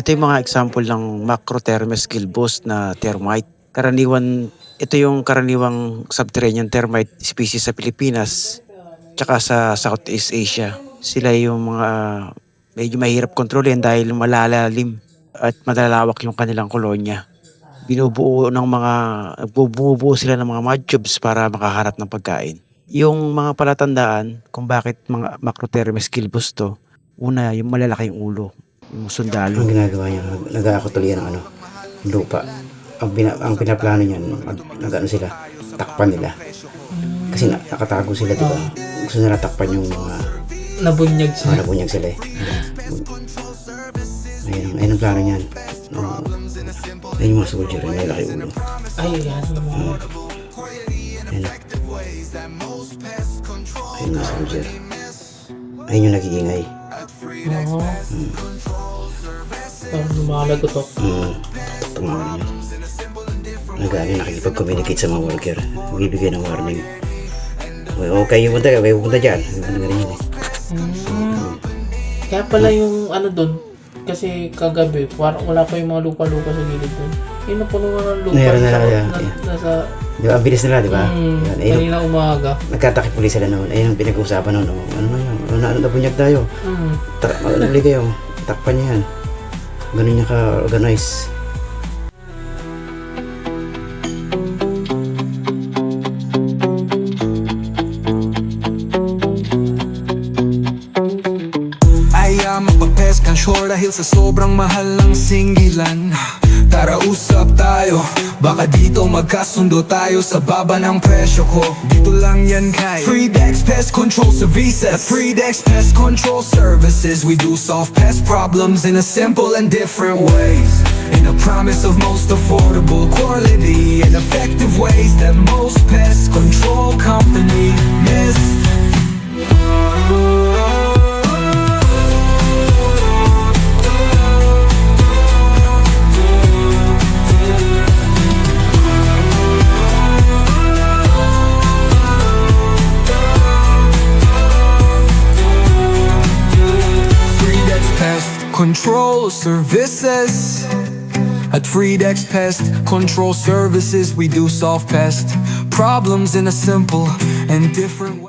Ito yung mga example ng macrothermes gilbos na termite. Karaniwan, ito yung karaniwang subterranean termite species sa Pilipinas tsaka sa Southeast Asia. Sila yung mga medyo mahirap kontrolin dahil malalalim at malalawak yung kanilang kolonya. Binubuo ng mga, bumubuo sila ng mga mud tubes para makaharap ng pagkain. Yung mga palatandaan kung bakit mga macrothermes gilbos to, una, yung malalaki yung ulo, yung sundalo. Ang ginagawa niya, nag- nag-aakutuloy ng ano, lupa. Ang, pina, ang pinaplano niyan, mag, nag, ano sila, takpan nila. Kasi na, nakatago sila, di ba? Gusto nila takpan yung mga Nabunyag siya. mga nabunyag sila eh. Ayun, ang- ayun ang plano niyan. Uh, ayun yung mga soldier, may laki ulo. Ay, yan. mga- Ayun. Ayun mga soldier. Ayun yung nag-iingay. Oo. Parang lumalagotok. Mm, tumawa niya. Nag-ano, nakikipag-communicate sa mga worker. Bibigay ng warning. Well, okay, yung punta, may pupunta dyan. Pupunta rin yun eh. Mm. Kaya pala yung ano doon, kasi kagabi, parang wala pa yung mga lupa-lupa sa gilid doon. Yun na puno na ng lupa. Meron na, sa, yeah, na, yeah. nasa, Di ba, ang bilis nila, di ba? mm, Yan, ayun, kanina umaga. nagkatakip ulit sila noon. Ayun ang pinag-uusapan noon. Oh, ano na yun? Ano na, ano na bunyag tayo? Mm. Tara, mag-uli kayo. Takpan niya yan. Ganun niya ka-organize. Dahil sa sobrang mahal ng singgilan Tara usap tayo. Baka dito magkasundo tayo sa baba ng presyo ko. Dito lang yan kay Freedex Pest Control Services. Freedex Pest Control Services. We do solve pest problems in a simple and different ways. In a promise of most affordable quality Control Services. At Freedex Pest Control Services, we do solve pest problems in a simple and different way.